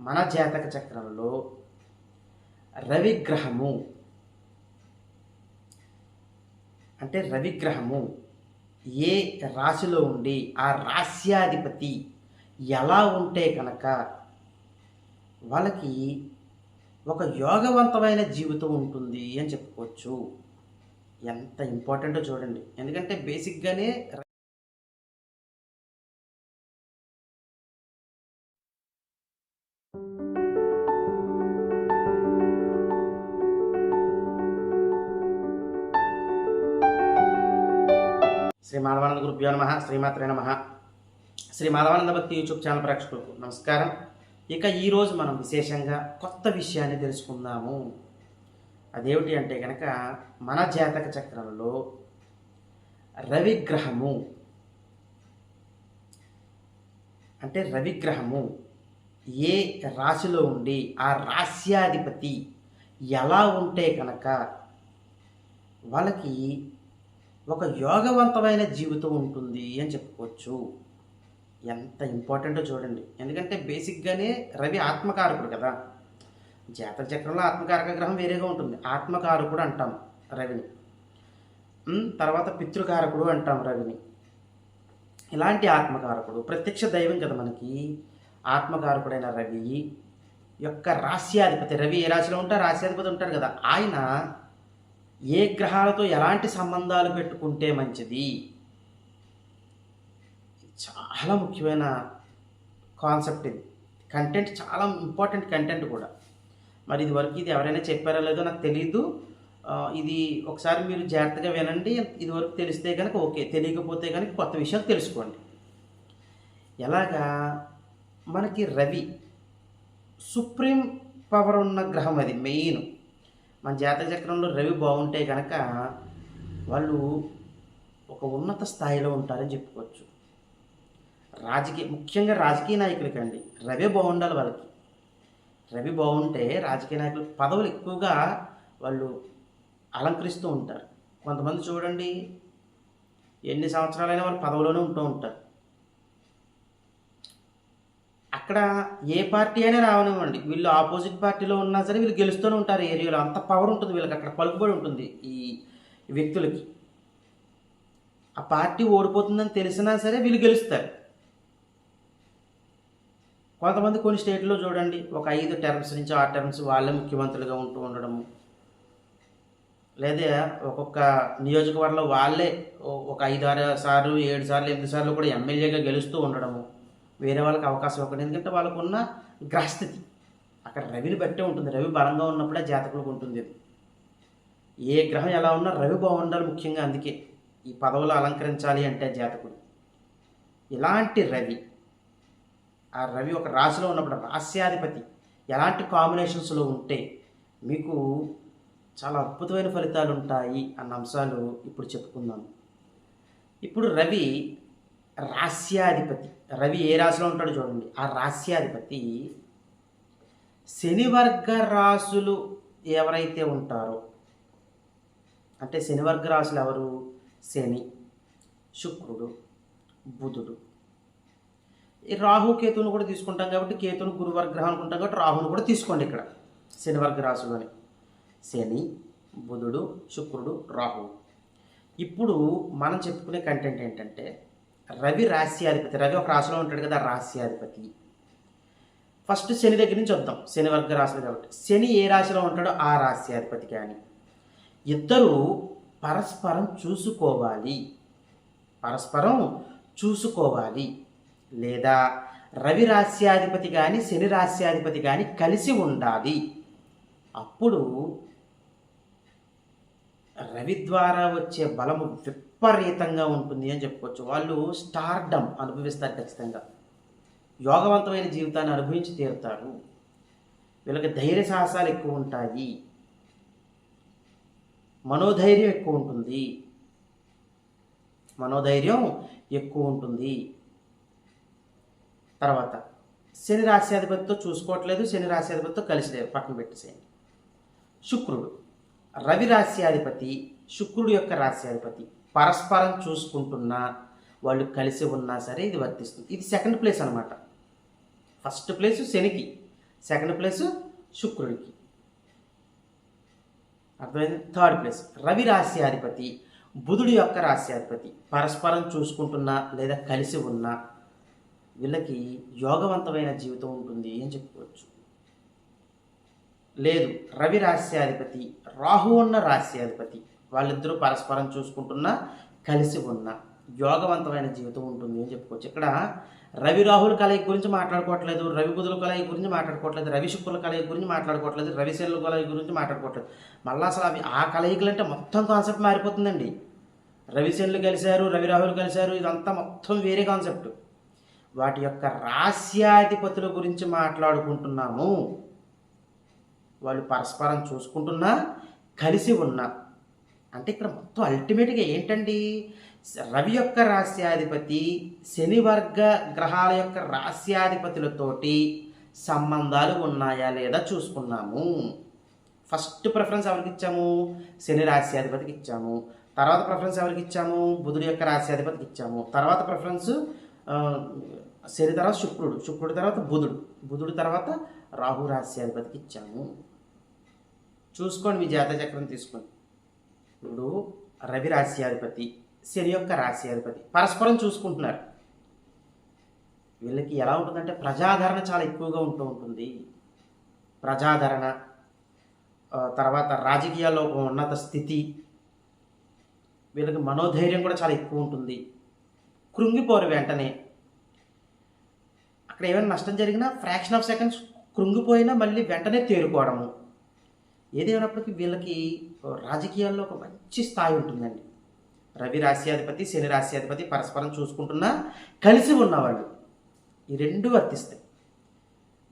మన జాతక చక్రంలో రవిగ్రహము. అంటే రవిగ్రహము ఏ రాశిలో ఉండి ఆ రాశ్యాధిపతి ఎలా ఉంటే కనుక వాళ్ళకి ఒక యోగవంతమైన జీవితం ఉంటుంది అని చెప్పుకోవచ్చు. ఎంత ఇంపార్టెంటో చూడండి. ఎందుకంటే బేసిక్గానే శ్రీ మాధవానంద గురుభ్యో నమ శ్రీమాత్రే నమ. శ్రీ మాధవానంద భక్తి యూట్యూబ్ ఛానల్ ప్రేక్షకులకు నమస్కారం. ఇక ఈరోజు మనం విశేషంగా కొత్త విషయాన్ని తెలుసుకుందాము. అదేమిటి అంటే కనుక మన జాతక చక్రంలో రవిగ్రహము. అంటే రవిగ్రహము ఏ రాశిలో ఉండి ఆ రాశ్యాధిపతి ఎలా ఉంటే కనుక వాళ్ళకి ఒక యోగవంతమైన జీవితం ఉంటుంది అని చెప్పుకోవచ్చు. ఎంత ఇంపార్టెంటో చూడండి. ఎందుకంటే బేసిక్గానే రవి ఆత్మకారకుడు కదా. జాతక చక్రంలో ఆత్మకారక గ్రహం వేరేగా ఉంటుంది. ఆత్మకారకుడు అంటాం రవిని. తర్వాత పితృకారకుడు అంటాం రవిని. ఇలాంటి ఆత్మకారకుడు ప్రత్యక్ష దైవం కదా మనకి. ఆత్మకారకుడైన రవి యొక్క రాశ్యాధిపతి రవి ఏ రాశిలో ఉంటే? ఆ రాశ్యాధిపతి కదా. ఆయన ఏ గ్రహాలతో ఎలాంటి సంబంధాలు పెట్టుకుంటే మంచిది? చాలా ముఖ్యమైన కాన్సెప్ట్ ఇది. కంటెంట్ చాలా ఇంపార్టెంట్ కంటెంట్ కూడా. మరి ఇది వరకు ఇది ఎవరైనా చెప్పారో లేదో నాకు తెలియదు ఇది ఒకసారి మీరు జాగ్రత్తగా వినండి. ఇది వరకు తెలిస్తే కనుక ఓకే. తెలియకపోతే కనుక కొత్త విషయాలు తెలుసుకోండి. ఎలాగా? మనకి రవి సుప్రీం పవర్ ఉన్న గ్రహం అది మెయిన్. మన జాతక చక్రంలో రవి బాగుంటే కనుక వాళ్ళు ఒక ఉన్నత స్థాయిలో ఉంటారని చెప్పుకోవచ్చు. రాజకీయ ముఖ్యంగా రాజకీయ నాయకులకండి. రవి బాగుండాలి వాళ్ళకి. రవి బాగుంటే రాజకీయ నాయకులు పదవులు ఎక్కువగా వాళ్ళు అలంకరిస్తూ ఉంటారు. కొంతమంది చూడండి ఎన్ని సంవత్సరాలైనా వాళ్ళు పదవిలోనే ఉంటూ ఉంటారు. అక్కడ ఏ పార్టీ అయినా రావనివ్వండి. వీళ్ళు ఆపోజిట్ పార్టీలో ఉన్నా సరే వీళ్ళు గెలుస్తూనే ఉంటారు ఏరియాలో. అంత పవర్ ఉంటుంది వీళ్ళకి. అక్కడ పలుకుబడి ఉంటుంది ఈ వ్యక్తులకి. ఆ పార్టీ ఓడిపోతుందని తెలిసినా సరే వీళ్ళు గెలుస్తారు. కొంతమంది కొన్ని స్టేట్లో చూడండి. ఒక ఐదు టర్మ్స్ నుంచి ఆరు టర్మ్స్ వాళ్ళే ముఖ్యమంత్రులుగా ఉంటూ ఉండడము. లేదా ఒక్కొక్క నియోజకవర్గంలో వాళ్ళే ఒక ఐదు ఆరు సార్లు ఏడు సార్లు ఎనిమిది సార్లు కూడా ఎమ్మెల్యేగా గెలుస్తూ ఉండడము. వేరే వాళ్ళకి అవకాశం ఇవ్వకండి. ఎందుకంటే వాళ్ళకున్న గ్రహస్థితి అక్కడ రవిని బట్టే ఉంటుంది. రవి బలంగా ఉన్నప్పుడే జాతకులకు ఉంటుంది. అది ఏ గ్రహం ఎలా ఉన్నా రవి బాగుండాలి ముఖ్యంగా అందుకే. ఈ పదవులు అలంకరించాలి అంటే జాతకుడు. ఇలాంటి రవి ఆ రవి ఒక రాశిలో ఉన్నప్పుడు రాస్యాధిపతి ఎలాంటి కాంబినేషన్స్లో ఉంటే మీకు చాలా అద్భుతమైన ఫలితాలు ఉంటాయి అన్న అంశాలు ఇప్పుడు చెప్పుకుందాం. ఇప్పుడు రవి రాస్యాధిపతి. రవి ఏ రాశిలో ఉంటాడో చూడండి. ఆ రాస్యాధిపతి శనివర్గ రాశులు ఎవరైతే ఉంటారో అంటే శనివర్గ రాశులు ఎవరు? శని శుక్రుడు బుధుడు. ఈ రాహు కేతువును కూడా తీసుకుంటాం కాబట్టి కేతువును గురువర్గ్రహం అనుకుంటాం కాబట్టి రాహును కూడా తీసుకోండి ఇక్కడ. శనివర్గ రాశులని శని బుధుడు శుక్రుడు రాహు ఇప్పుడు మనం చెప్పుకునే కంటెంట్ ఏంటంటే రవి రాశ్యాధిపతి. రవి ఒక రాశిలో ఉంటాడు కదా రాశ్యాధిపతి. ఫస్ట్ శని దగ్గర నుంచి వద్దాం. శని వర్గ రాశులు కాబట్టి. శని ఏ రాశిలో ఉంటాడో ఆ రాశ్యాధిపతి కానీ ఇద్దరు పరస్పరం చూసుకోవాలి. పరస్పరం చూసుకోవాలి. లేదా రవి రాశ్యాధిపతి కానీ శని రాశ్యాధిపతి కానీ కలిసి ఉండాలి. అప్పుడు రవి ద్వారా వచ్చే బలము విపరీతంగా ఉంటుంది అని చెప్పుకోవచ్చు. వాళ్ళు స్టార్డమ్ అనుభవిస్తారు ఖచ్చితంగా. యోగవంతమైన జీవితాన్ని అనుభవించి తీరుతారు. వీళ్ళకి ధైర్య సాహసాలు ఎక్కువ ఉంటాయి. మనోధైర్యం ఎక్కువ ఉంటుంది. మనోధైర్యం ఎక్కువ ఉంటుంది. తర్వాత శని రాశ్యాధిపతితో చూసుకోవట్లేదు శని రాశ్యాధిపతితో కలిసి లేరు పక్కన పెట్టేసేయండి. శుక్రుడు రవి రాశ్యాధిపతి శుక్రుడు యొక్క రాశ్యాధిపతి పరస్పరం చూసుకుంటున్నా వాళ్ళు కలిసి ఉన్నా సరే ఇది వర్తిస్తుంది. ఇది సెకండ్ ప్లేస్ అనమాట ఫస్ట్ ప్లేస్ శనికి సెకండ్ ప్లేస్ శుక్రుడికి. అర్థమైంది? థర్డ్ ప్లేస్ రవి రాశ్యాధిపతి బుధుడి యొక్క రాశ్యాధిపతి పరస్పరం చూసుకుంటున్నా లేదా కలిసి ఉన్నా వీళ్ళకి యోగవంతమైన జీవితం ఉంటుంది అని చెప్పుకోవచ్చు. లేదు రవి రాశ్యాధిపతి రాహు ఉన్న రాశ్యాధిపతి వాళ్ళిద్దరూ పరస్పరం చూసుకుంటున్నా కలిసి ఉన్న. యోగవంతమైన జీవితం ఉంటుంది అని చెప్పుకోవచ్చు. ఇక్కడ రవి రాహుల కలయిక గురించి మాట్లాడుకోవట్లేదు రవి బుధుల కలయిక గురించి మాట్లాడుకోవట్లేదు రవి శుక్రుల కలయిక గురించి మాట్లాడుకోవట్లేదు రవి శనుల కలయిక గురించి మాట్లాడుకోవట్లేదు. మళ్ళీ అసలు అవి ఆ కలయికలు అంటే మొత్తం కాన్సెప్ట్ మారిపోతుందండి. రవి శనులు కలిశారు రవి రాహులు కలిశారు ఇదంతా మొత్తం వేరే కాన్సెప్ట్ వాటి యొక్క రాస్యాధిపతుల గురించి మాట్లాడుకుంటున్నాము. వాళ్ళు పరస్పరం చూసుకుంటున్నా కలిసి ఉన్నా. అంటే ఇక్కడ మొత్తం అల్టిమేట్గా ఏంటండి? రవి యొక్క రాస్యాధిపతి శని వర్గ గ్రహాల యొక్క రాస్యాధిపతులతోటి సంబంధాలు ఉన్నాయా లేదా చూసుకున్నాము. ఫస్ట్ ప్రిఫరెన్స్ ఎవరికి ఇచ్చాము? శని రాస్యాధిపతికి ఇచ్చాము. తర్వాత ప్రిఫరెన్స్ ఎవరికి ఇచ్చాము? బుధుడి యొక్క రాస్యాధిపతికి ఇచ్చాము. తర్వాత ప్రిఫరెన్స్ శని తర్వాత శుక్రుడు. శుక్రుడి తర్వాత బుధుడు. బుధుడి తర్వాత రాహు రాస్యాధిపతికి ఇచ్చాము. చూసుకోండి మీ జాతచక్రం తీసుకోండి ఇప్పుడు రవి రాశ్యాధిపతి శని యొక్క రాశ్యాధిపతి. పరస్పరం చూసుకుంటున్నారు. వీళ్ళకి ఎలా ఉంటుందంటే ప్రజాదరణ చాలా ఎక్కువగా ఉంటూ ఉంటుంది. ప్రజాదరణ తర్వాత రాజకీయాల్లో ఒక ఉన్నత స్థితి వీళ్ళకి మనోధైర్యం కూడా చాలా ఎక్కువ ఉంటుంది. కృంగిపోరు వెంటనే. అక్కడ ఏమైనా నష్టం జరిగినా ఫ్రాక్షన్ ఆఫ్ సెకండ్స్ కృంగిపోయినా మళ్ళీ వెంటనే తేరుకోవడము. ఏదేమైనప్పటికీ వీళ్ళకి రాజకీయాల్లో ఒక మంచి స్థాయి ఉంటుందండి. రవి రాశ్యాధిపతి శని రాశ్యాధిపతి పరస్పరం చూసుకుంటున్నా కలిసి ఉన్నవాళ్ళు ఈ రెండు వర్తిస్తాయి.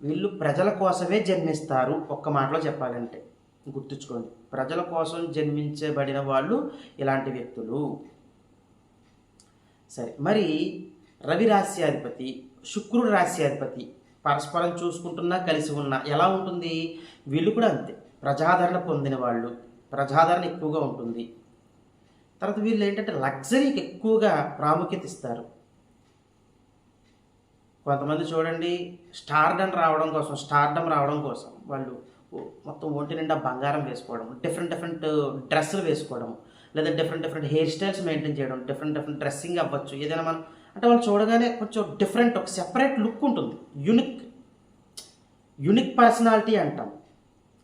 వీళ్ళు ప్రజల కోసమే జన్మిస్తారు ఒక్క మాటలో చెప్పాలంటే. గుర్తుంచుకోండి ప్రజల కోసం జన్మించబడిన వాళ్ళు ఇలాంటి వ్యక్తులు. సరే మరి రవి రాశ్యాధిపతి శుక్రుడు రాశ్యాధిపతి పరస్పరం చూసుకుంటున్నా కలిసి ఉన్నా ఎలా ఉంటుంది? వీళ్ళు కూడా అంతే. ప్రజాదరణ పొందిన వాళ్ళు ప్రజాదరణ ఎక్కువగా ఉంటుంది. తర్వాత వీళ్ళు ఏంటంటే లగ్జరీకి ఎక్కువగా ప్రాముఖ్యత ఇస్తారు. కొంతమంది చూడండి స్టార్డమ్ రావడం కోసం స్టార్డమ్ రావడం కోసం వాళ్ళు మొత్తం ఒంటి నిండా బంగారం వేసుకోవడం డిఫరెంట్ డిఫరెంట్ డ్రెస్సులు వేసుకోవడం లేదా different different hair styles maintain చేయడం డిఫరెంట్ డిఫరెంట్ డ్రెస్సింగ్ అవ్వచ్చు ఏదైనా మనం అంటే వాళ్ళు చూడగానే కొంచెం డిఫరెంట్ ఒక సెపరేట్ లుక్ ఉంటుంది. యునిక్ యునిక్ పర్సనాలిటీ అంటాం.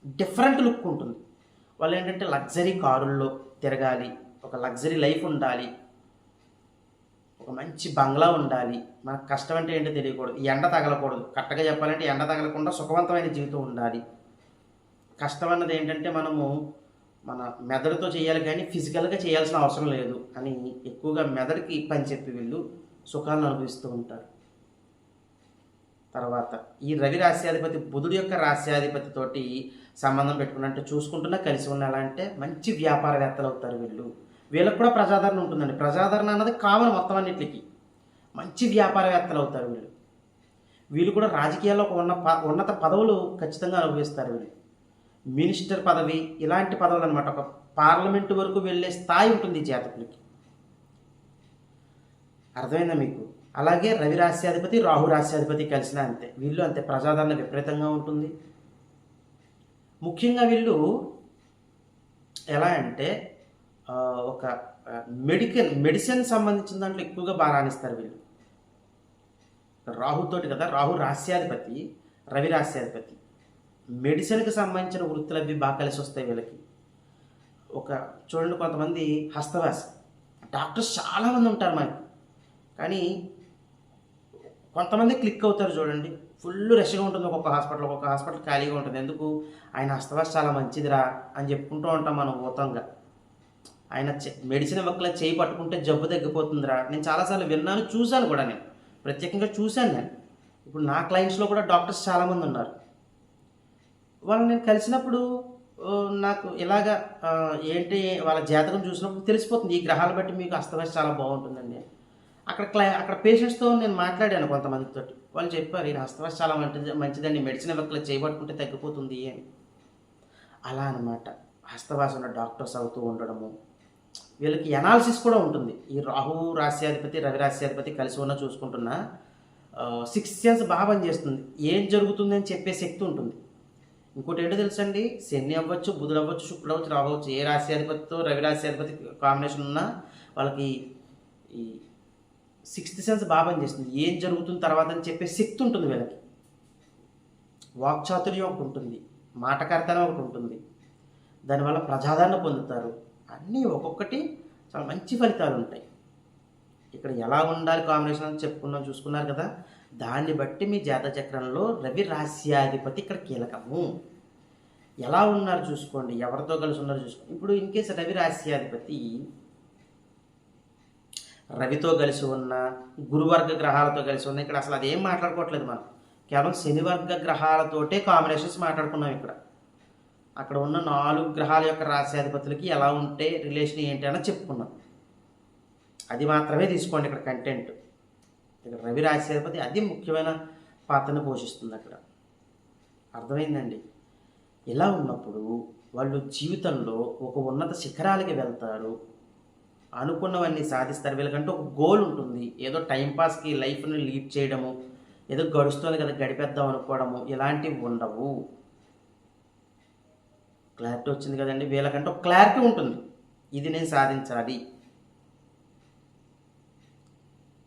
డిఫరెంట్ లుక్ ఉంటుంది. వాళ్ళు ఏంటంటే లగ్జరీ కారుల్లో తిరగాలి ఒక లగ్జరీ లైఫ్ ఉండాలి ఒక మంచి బంగ్లా ఉండాలి. మనకు కష్టం అంటే ఏంటో తెలియకూడదు. ఎండ తగలకూడదు. కరెక్ట్గా చెప్పాలంటే ఎండ తగలకుండా సుఖవంతమైన జీవితం ఉండాలి. కష్టం అన్నది ఏంటంటే మనము మన మెదడుతో చేయాలి కానీ ఫిజికల్గా చేయాల్సిన అవసరం లేదు అని ఎక్కువగా మెదడుకి పని చెప్పి వీళ్ళు సుఖాలను అనుభవిస్తూ ఉంటారు. తర్వాత ఈ రవి రాశ్యాధిపతి బుధుడు యొక్క రాశ్యాధిపతి తోటి సంబంధం పెట్టుకున్నట్టు చూసుకుంటున్నా కలిసి ఉన్న ఎలా అంటే మంచి వ్యాపారవేత్తలు అవుతారు వీళ్ళు. వీళ్ళకి కూడా ప్రజాదరణ ఉంటుందండి. ప్రజాదరణ అన్నది కామన్ మొత్తం అన్నిటికి. మంచి వ్యాపారవేత్తలు అవుతారు వీళ్ళు. వీళ్ళు కూడా రాజకీయాల్లో ఒక ఉన్న ప ఉన్నత పదవులు ఖచ్చితంగా అనుభవిస్తారు వీళ్ళు. మినిస్టర్ పదవి ఇలాంటి పదవులు అనమాట ఒక పార్లమెంటు వరకు వెళ్ళే స్థాయి ఉంటుంది జాతకులకి. అర్థమైందా మీకు? అలాగే రవి రాశ్యాధిపతి రాహు రాశ్యాధిపతి కలిసిన అంతే. వీళ్ళు అంతే. ప్రజాదరణ విపరీతంగా ఉంటుంది. ముఖ్యంగా వీళ్ళు ఎలా అంటే ఒక మెడికల్ మెడిసిన్ సంబంధించిన దాంట్లో ఎక్కువగా బాగా రాణిస్తారు వీళ్ళు. రాహుతోటి కదా రాహు రాస్యాధిపతి రవి రాస్యాధిపతి మెడిసిన్కి సంబంధించిన వృత్తులు అవి బాగా కలిసి వస్తాయి వీళ్ళకి. ఒక చూడండి కొంతమంది హస్తవాసి. డాక్టర్స్ చాలామంది ఉంటారు మనకి కానీ కొంతమంది క్లిక్ అవుతారు చూడండి. ఫుల్ రష్గా ఉంటుంది ఒక్కొక్క హాస్పిటల్ ఒక్కొక్క హాస్పిటల్ ఖాళీగా ఉంటుంది. ఎందుకు? ఆయన హస్తవాస చాలా మంచిదిరా అని చెప్పుకుంటూ ఉంటాం మనం ఊతంగా. ఆయన మెడిసిన్ ఒక్కలా చేయి పట్టుకుంటే జబ్బు తగ్గిపోతుందిరా. నేను చాలాసార్లు విన్నాను చూశాను కూడా నేను. ప్రత్యేకంగా చూశాను నేను. ఇప్పుడు నా క్లయింట్స్లో కూడా డాక్టర్స్ చాలామంది ఉన్నారు. వాళ్ళని నేను కలిసినప్పుడు నాకు ఇలాగా ఏంటి వాళ్ళ జాతకం చూసినప్పుడు తెలిసిపోతుంది. ఈ గ్రహాలు బట్టి మీకు అస్తవేశ చాలా బాగుంటుందండి. అక్కడ క్లై అక్కడ పేషెంట్స్తో నేను మాట్లాడాను కొంతమందితో వాళ్ళు చెప్పారు ఈ హస్తవాస చాలా మంచిది మంచిదండి మెడిసిన్ ఇవ్వకలా చేయబట్టుకుంటే తగ్గిపోతుంది అని. అలా అనమాట హస్తవాస ఉన్న డాక్టర్స్ అవుతూ ఉండడము. వీళ్ళకి ఎనాలిసిస్ కూడా ఉంటుంది. ఈ రాహు రాశ్యాధిపతి రవి రాశ్యాధిపతి కలిసి ఉన్న చూసుకుంటున్నా సిక్స్ సెన్స్ బాగా పనిచేస్తుంది. ఏం జరుగుతుంది అని చెప్పే శక్తి ఉంటుంది. ఇంకోటి ఏంటో తెలుసండి? శని అవ్వచ్చు బుధుడు అవ్వచ్చు శుక్రుడు అవ్వచ్చు రాహు అవ్వచ్చు ఏ రాశి రవి రాశి కాంబినేషన్ ఉన్నా వాళ్ళకి ఈ సిక్స్త్ సెన్స్ బాగా పనిచేస్తుంది. ఏం జరుగుతుంది తర్వాత అని చెప్పే శక్తి ఉంటుంది వీళ్ళకి. వాక్చాతుర్యం ఒకటి ఉంటుంది. మాటకర్తనం ఒకటి ఉంటుంది. దానివల్ల ప్రజాదరణ పొందుతారు. అన్నీ ఒక్కొక్కటి చాలా మంచి ఫలితాలు ఉంటాయి. ఇక్కడ ఎలా ఉండాలి కాంబినేషన్ అని చెప్పుకున్నాం చూసుకున్నారు కదా. దాన్ని బట్టి మీ జాత చక్రంలో రవి రాస్యాధిపతి ఇక్కడ కీలకము. ఎలా ఉన్నారు చూసుకోండి. ఎవరితో కలిసి ఉన్నారు చూసుకోండి. ఇప్పుడు ఇన్ కేసు రవి రాస్యాధిపతి రవితో కలిసి ఉన్న గురువర్గ గ్రహాలతో కలిసి ఉన్న ఇక్కడ అసలు అదేం మాట్లాడుకోవట్లేదు మనం. కేవలం శనివర్గ గ్రహాలతోటే కాంబినేషన్స్ మాట్లాడుకున్నాం ఇక్కడ. అక్కడ ఉన్న నాలుగు గ్రహాల యొక్క రాశ్యాధిపతులకి ఎలా ఉంటే రిలేషన్ ఏంటి అని చెప్పుకున్నాం. అది మాత్రమే తీసుకోండి ఇక్కడ కంటెంట్ ఇక్కడ రవి రాశ్యాధిపతి అది ముఖ్యమైన పాత్రను పోషిస్తుంది అక్కడ. అర్థమైందండి? ఇలా ఉన్నప్పుడు వాళ్ళు జీవితంలో ఒక ఉన్నత శిఖరాలకి వెళ్తారు అనుకున్నవన్నీ సాధిస్తారు. వీళ్ళకంటే ఒక గోల్ ఉంటుంది. ఏదో టైంపాస్కి లైఫ్ని లీడ్ చేయడము ఏదో గడుస్తుంది కదా గడిపేద్దాం అనుకోవడము ఇలాంటివి ఉండవు. క్లారిటీ వచ్చింది కదండి. వీళ్ళకంటే ఒక క్లారిటీ ఉంటుంది. ఇది నేను సాధించాలి.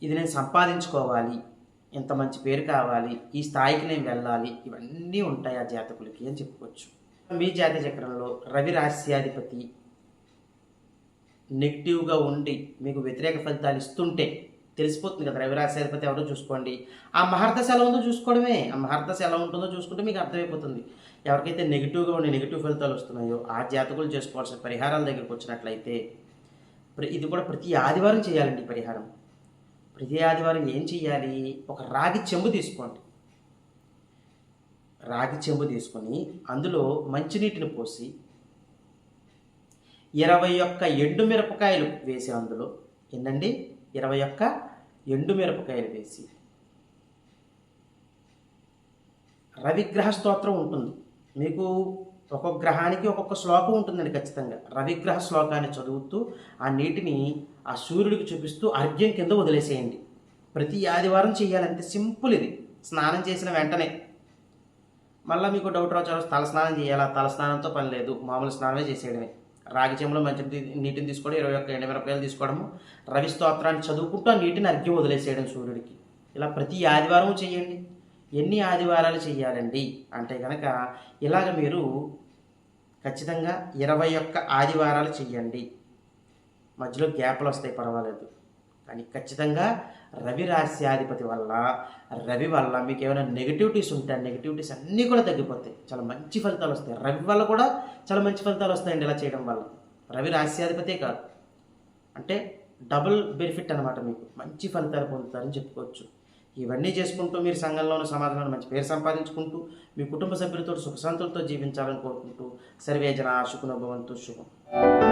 ఇది నేను సంపాదించుకోవాలి. ఇంత మంచి పేరు కావాలి. ఈ స్థాయికి నేను వెళ్ళాలి. ఇవన్నీ ఉంటాయి ఆ జాతకులకి అని చెప్పుకోవచ్చు. మీ జాతీయ చక్రంలో రవి రాశ్యాధిపతి నెగిటివ్గా ఉండి మీకు వ్యతిరేక ఫలితాలు ఇస్తుంటే తెలిసిపోతుంది కదా రవిరాశి అధిపతి ఎవరో చూసుకోండి. ఆ మహర్దశ ఎలా ఉందో చూసుకోవడమే. ఆ మహర్దశ ఎలా ఉంటుందో చూసుకుంటే మీకు అర్థమైపోతుంది. ఎవరికైతే నెగిటివ్గా ఉండి నెగిటివ్ ఫలితాలు వస్తున్నాయో ఆ జాతకులు చేసుకోవాల్సిన పరిహారాల దగ్గరికి వచ్చినట్లయితే ప్ర- ఇది కూడా ప్రతి ఆదివారం చేయాలండి పరిహారం. ప్రతి ఆదివారం ఏం చేయాలి ఒక రాగి చెంబు తీసుకోండి. రాగి చెంబు తీసుకొని అందులో మంచినీటిని పోసి ఇరవై ఒక్క ఎండు మిరపకాయలు వేసి అందులో. ఏంటండి ఇరవై ఒక్క ఎండు మిరపకాయలు వేసి. రవిగ్రహ స్తోత్రం ఉంటుంది. మీకు ఒక్కొక్క గ్రహానికి ఒక్కొక్క శ్లోకం ఉంటుందండి ఖచ్చితంగా. రవిగ్రహ శ్లోకాన్ని చదువుతూ ఆ నీటిని ఆ సూర్యుడికి చూపిస్తూ అర్ఘ్యం కింద వదిలేసేయండి. ప్రతి ఆదివారం చేయాలంటే సింపుల్ ఇది. స్నానం చేసిన వెంటనే. మళ్ళీ మీకు డౌట్ రావచ్చు తల స్నానం చేయాలా? తల స్నానంతో పని లేదు. మామూలు స్నానమే చేసేయడమే. రాగి చెంబులో మంచి నీటిని తీసుకోవడం ఇరవై ఒక్క ఎండుమిరపకాయలు తీసుకోవడము. రవి స్తోత్రాన్ని చదువుకుంటూ ఆ నీటిని అర్ఘ్యం వదిలేసేయడం సూర్యుడికి. ఇలా ప్రతి ఆదివారం చేయండి. ఎన్ని ఆదివారాలు చేయాలండి? అంటే కనుక ఇలాగ మీరు ఖచ్చితంగా ఇరవై ఒక్క ఆదివారాలు చెయ్యండి మధ్యలో గ్యాప్లు వస్తాయి పర్వాలేదు. కానీ ఖచ్చితంగా రవి రాశ్యాధిపతి వల్ల రవి వల్ల మీకు ఏమైనా నెగిటివిటీస్ ఉంటాయి నెగిటివిటీస్ అన్నీ కూడా తగ్గిపోతాయి. చాలా మంచి ఫలితాలు వస్తాయి. రవి వల్ల కూడా చాలా మంచి ఫలితాలు వస్తాయండి ఇలా చేయడం వల్ల. రవి రాశ్యాధిపతే కాదు. అంటే డబుల్ బెనిఫిట్ అనమాట మీకు. మంచి ఫలితాలు పొందుతారని చెప్పుకోవచ్చు. ఇవన్నీ చేసుకుంటూ మీరు సంఘంలోని సమాజంలో మంచి పేరు సంపాదించుకుంటూ మీ కుటుంబ సభ్యులతో సుఖశాంతులతో జీవించాలని కోరుకుంటూ సర్వేజన శుకునభవంతు శుభం.